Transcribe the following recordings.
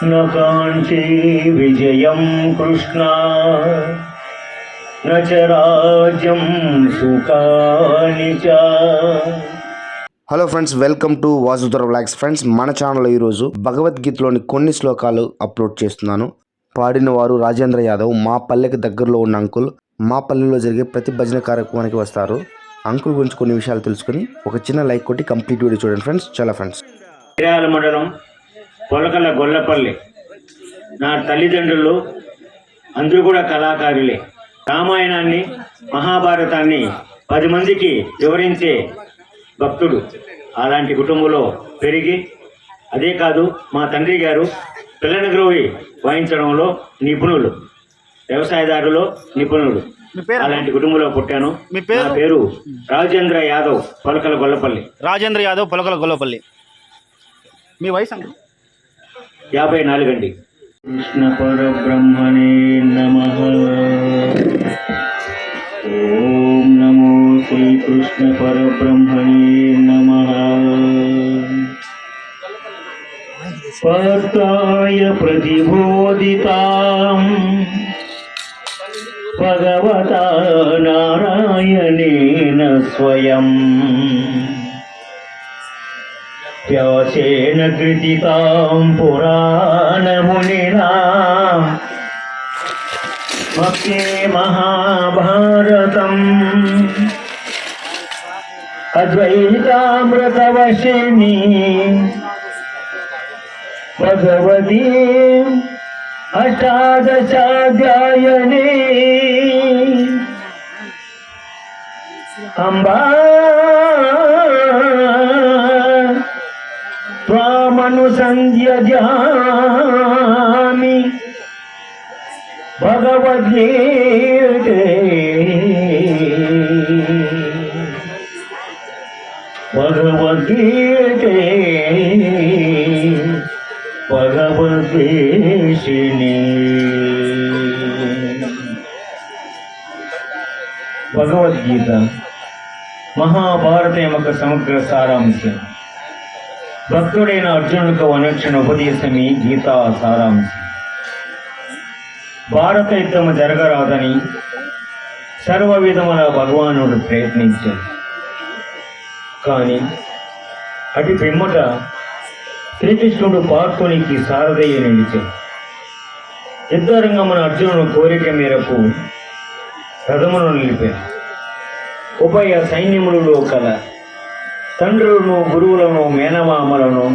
స్వప్నకాంక్షే విజయం కృష్ణ. నచరాజం సుఖాని hello friends welcome to Vasudhara blogs friends మన ఛానల్ ఈరోజు భగవద్గీతలోని కొన్ని శ్లోకాలు అప్లోడ్ చేస్తున్నాను. పాడిన వారు రాజేంద్ర యాదవ్ మా పల్లెకి దగ్గరలో ఉన్న అంకుల్ మా పల్లెలో జరిగే ప్రతి భజన కార్యక్రమానికి వస్తారు. అంకుల్ గురించి కొన్ని విషయాలు తెలుసుకుని ఒక చిన్న లైక్ కొట్టి కంప్లీట్ వీడియో చూడండి ఫ్రెండ్స్. చాలా ఫ్రెండ్స్. మండలం పొలకల గొల్లపల్లి. నా తల్లిదండ్రులు అందరూ కూడా కళాకారులే. రామాయణాన్ని మహాభారతాన్ని పది మందికి వివరించే భక్తుడు. అలాంటి కుటుంబంలో పెరిగి అదే కాదు మా తండ్రి గారు పిల్లనగ్రోవి వాయించడంలో నిపుణులు. వ్యవసాయదారులో నిపుణులు. అలాంటి కుటుంబంలో పుట్టాను. మీ పేరు? రాజేంద్ర యాదవ్ పొలకల గొల్లపల్లి. రాజేంద్ర యాదవ్ పొలకల గొల్లపల్లి. మీ వయసు యాభై నాలుగండి కృష్ణ పరబ్రహ్మణే నమ. ఓం నమో శ్రీకృష్ణ పరబ్రహ్మణే నమ. పర్తాయ ప్రతిబోధితాం. భగవతా నారాయణేన స్వయం. व्यासेन कृतिकां पुराणमुनिना। भक्ते महाभारतम्। अद्वैतामृतवशिनी भगवती अष्टादशाध्यायने। अम्बा मनुसंज्ञामि भगवद्गीते। भगवद्गीते। भगवद्गीषिणी भगवद्गीता। महाभारत समग्र सारांश। భక్తుడైన అర్జునుడికి ఉపదేశం ఉపదేశమే గీతా సారాంశం. భారత యుద్ధం జరగరాదని సర్వ విధముల భగవానుడు ప్రయత్నించాడు. కానీ అటు పిమ్మట శ్రీకృష్ణుడు పార్థునికి సారథయ్య నిలిచాడు. యుద్ధరంగమున అర్జునుడు కోరిక మేరకు రథమును నిలిపాడు. ఉభయ సైన్యములలో కల తండ్రులను గురువులను మేనమామలను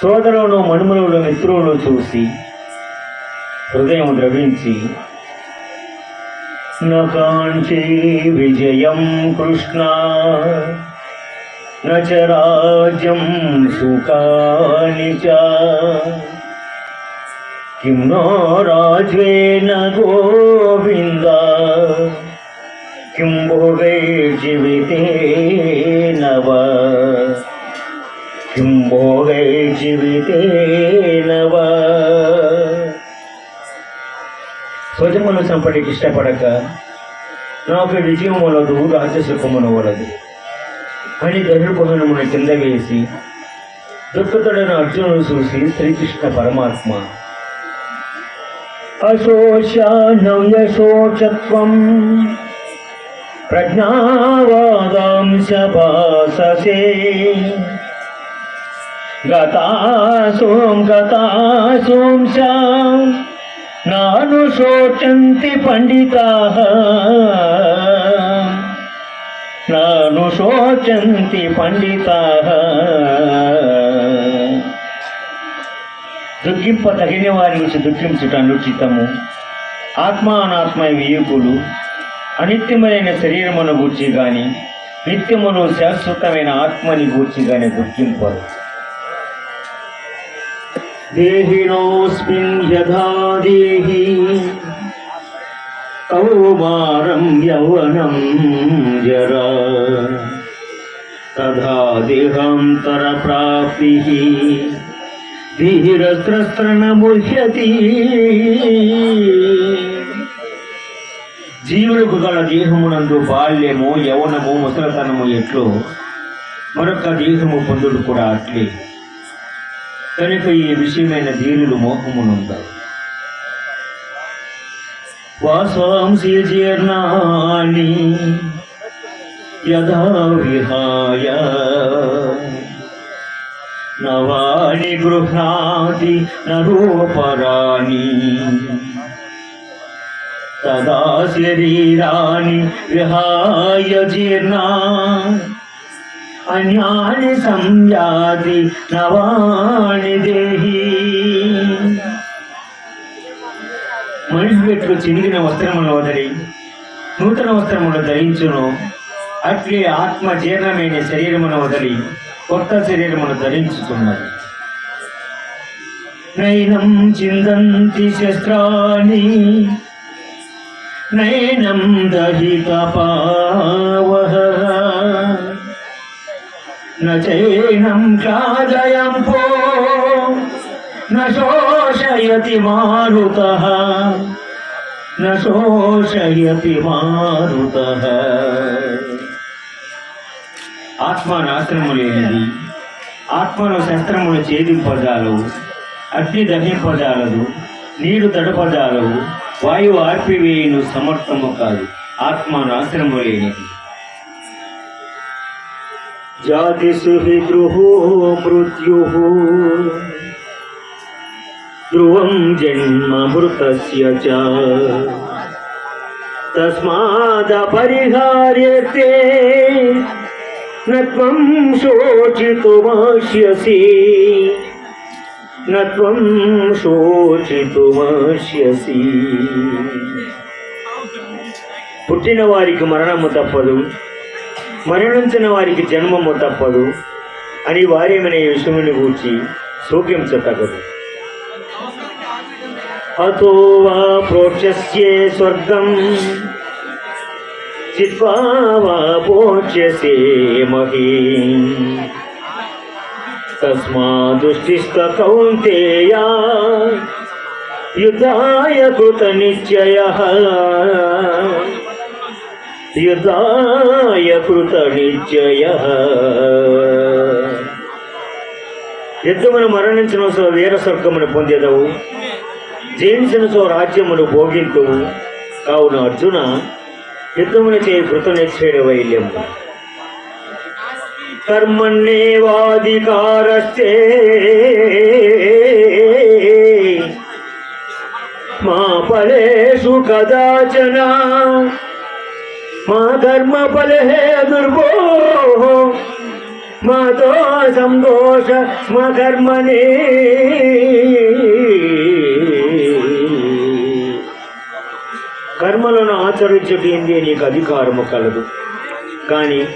సోదరులను మనుమలను మిత్రులను చూసి హృదయం ద్రవించి నాంచీ విజయం కృష్ణ నచరాజ్యం సుఖాని కిం నో రాజ్వేన గోవింద కిం భోగైర్జీవితే किं భోగైర్జీవితేన వా స్వజమును చంపటికి ఇష్టపడక నాకు విజయం వలదు రాజసుఖమును వలదు. అని గరుడుపహనమును కింద వేసి దుఃఖతుడైన అర్జునుడు చూసి శ్రీకృష్ణ పరమాత్మ అశోషానం యశోచత్వం ప్రజ్ఞావాదాంశ భాససే. గతాసోం శాం. నాను శోచంతి పండితా. నాను శోచంతి పండిత. దుఃఖింప తగిన వారి నుంచి దుఃఖించుట అనుచితము ఆత్మ అనాత్మ వియుకులు. అనిత్యమైన శరీరమును గూర్చి గాని నిత్యమును శాశ్వతమైన ఆత్మని గూర్చి గాని దుఃఖింపరు. దేహినోస్మిన్ యథా దేహి కౌమారం యౌవనం జరా తథా దేహాంతర ప్రాప్తి ధీరస్త్రస్త్రనముహ్యతి జీవులకు గల దేహమునందు బాల్యము యవనము ముసలతనము ఎట్లు మరొక దేహము పొందుడు కూడా అట్లే. కనుక ఈ విషయమైన ధీరులు మోహమునుంటారు వాసాంసి జీర్ణాని యథా విహాయ నవాణి గృహ్ణాతి నరూపరాణి తదా శరీరాన్ని విహాయ జీర్ణా అన్యాని సంజాతి నవాణి దేహి. మనిషి పెట్టుకు చినిగిన వస్త్రములను వదిలి నూతన వస్త్రములు ధరించును. అట్లే ఆత్మ జీర్ణమైన శరీరమును వదిలి కొత్త శరీరమును ధరించుతున్నది నైనం చిందంతి శస్త్రాన్ని నైనం దహిత పావహ. నైనం కాదయం పో నోషయతి మారుత నోషయతి మారు ఆత్మ నాశనము లేనిది ఆత్మలో శస్త్రములు ఛేదింపజాలవు అగ్ని దహింపజాలదు నీరు తడపజాలవు వాయువు ఆర్పివేయును సమర్థము కాదు ఆత్మ నాశనములేనిది జాతి సుహిద్రుహో మృత్యు ధ్రువం జన్మ మృతస్య చ తస్మాదపరిహార్యతే నత్వం శోచితుమాస్యసి నత్వం శోచితుమాస్యసి పుట్టిన వారికి మరణము తప్పదు. మరణించిన వారికి జన్మము తప్పదు అని వారేమనే విషయముని గూర్చి శోకించతగదు అతో వా ప్రోక్షస్యే స్వర్గం. చిత్వా వా పోక్ష్యసే మహీ. తస్మాదుష్టిస్త కౌంతేయ యుద్ధాయ కృత నిశ్చయ. యుద్ధాయ కృత నిశ్చయ యుద్ధమును మరణించిన సో వీర స్వర్గమును పొందేదవు. జయించిన సో రాజ్యమును భోగింతువు. కావున అర్జున యుద్ధమును చేయి కృత నిశ్చయ వైల్యము కర్మణ్యేవాధికారస్తే మా ఫలేషు కదాచనా. మా కర్మ ఫలే దుర్భో దోషం దోష మా కర్మణి కర్మలను ఆచరించటందే నీకు అధికారము కలదు. కానీ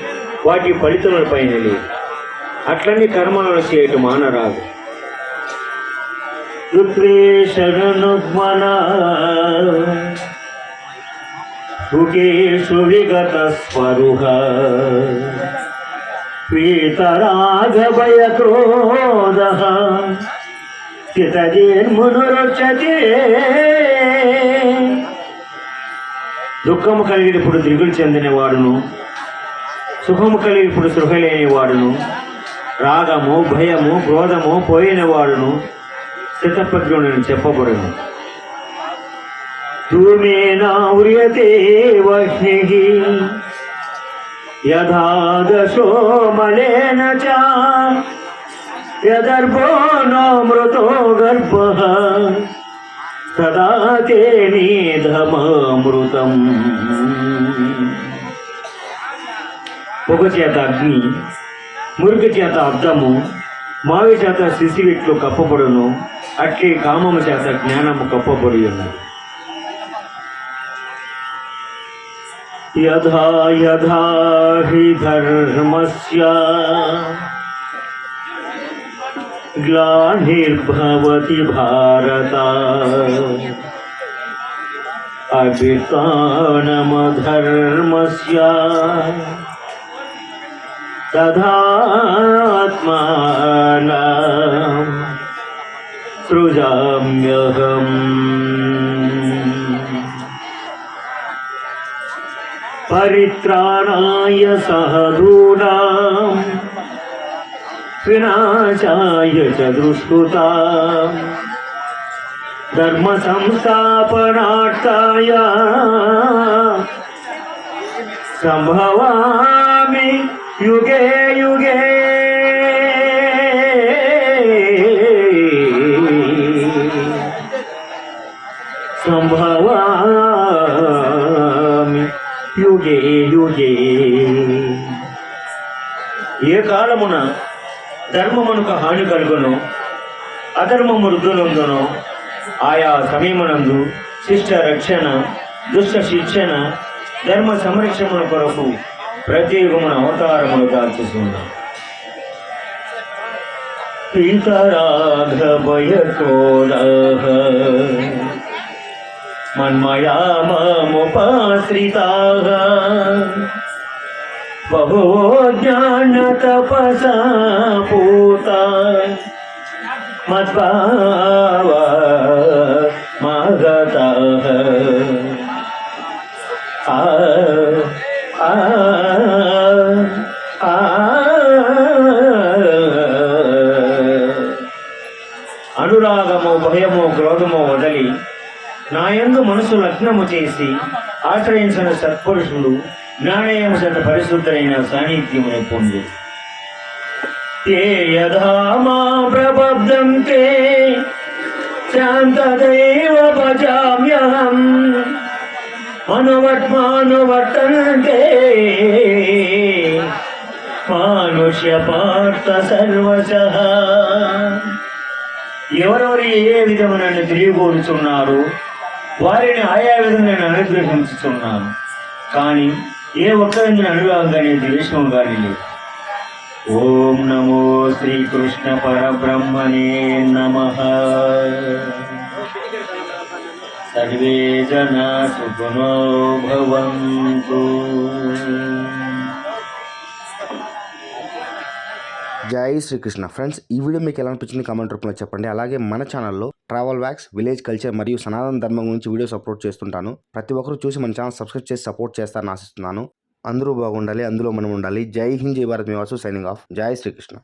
వాటి ఫలితముల పైన లేదు. అట్లనే కర్మలను చేయటం మానరాదు. రుద్రేషణుగ్మన సుఖేషు విగత స్వరుహ. పీతరాగభయ క్రోధ స్థితజేన్మునురక్షతే దుఃఖము కలిగినప్పుడు దిగులు చెందినవాడును. సుఖము కలిగినప్పుడు సృహ వాడును రాగము భయము క్రోధము పోయిన చెప్పబడును. స్థితప్రజ్ఞుడని చెప్పబడును ధూమేనావ్రియతే వహ్ని చ యదర్భో గర్భ తదా తేనేధమామృతం పొగ చేత అగ్ని మురుగు చేత అర్థము మావి చేత శిశివిట్లు కప్పబడును అట్లే కామము చేత జ్ఞానము కప్పబడి ఉన్నది. యథా యథా హి ధర్మస్య గ్లానిర్భవతి భారత అభితానమధర్మస్య తథాత్మానం సృజామ్యహం పరిత్రాణాయ సహదూనాం వినాశాయ చ దుష్కృతా ధర్మ సంస్థాపనార్థాయ సంభవామి యుగే యుగే కాలమున ధర్మమునకు హాని కలుగును అధర్మము వృద్ధులందును. ఆయా సమయమునందు శిష్ట రక్షణ దుష్ట శిక్షణ ధర్మ సంరక్షణ కొరకు ప్రత్యేకమైన అవతారములు దాల్చుతున్నాం పీతరాఘవయతోరహ మన్మయా మాముపాశ్రితాः జ్ఞాన జ్ఞానతపసా పూతా. మద్భావ మాగతాः. ఆ ఆ ఆ అనురాగము భయము క్రోధము వదలి నాయందు మనసు లగ్నము చేసి ఆశ్రయించిన సత్పురుషుడు జ్ఞానయం చేత పరిశుద్ధమైన సాన్నిధ్యమును పొందు. ఏ యథా మా ప్రబద్ధంతే శాంతదైవ భజామ్యహం అనువర్త్మానువర్తనంతే మానుష్య పార్థ సర్వశ. ఎవరెవరు ఏ విధమైన నన్ను తిరిగిపోరుచున్నారు వారిని ఆయా విధంగా నేను అనుగ్రహించుతున్నాను కానీ ఏ ఒక్కరిని అనురాగం కానీ ద్వేషం కానీ లేదు ఓం నమో శ్రీకృష్ణ పరబ్రహ్మణే నమ. సర్వే జనా సుఖనో భవంతు. జై శ్రీకృష్ణ. ఫ్రెండ్స్ ఈ వీడియో మీకు ఎలా అనిపించింది కామెంట్ రూపంలో చెప్పండి. అలాగే మన ఛానల్లో ట్రావెల్ వ్యాక్స్ విలేజ్ కల్చర్ మరియు సనాతన ధర్మం గురించి వీడియోస్ అప్లోడ్ చేస్తుంటాను. ప్రతి ఒక్కరు చూసి మన ఛానల్ సబ్స్క్రైబ్ చేసి సపోర్ట్ చేస్తారని ఆశిస్తున్నాను. అందరూ బాగుండాలి అందులో మనం ఉండాలి. జై హింద్ జై భారత్. మీ వాసు సైనింగ్ ఆఫ్. జై శ్రీకృష్ణ.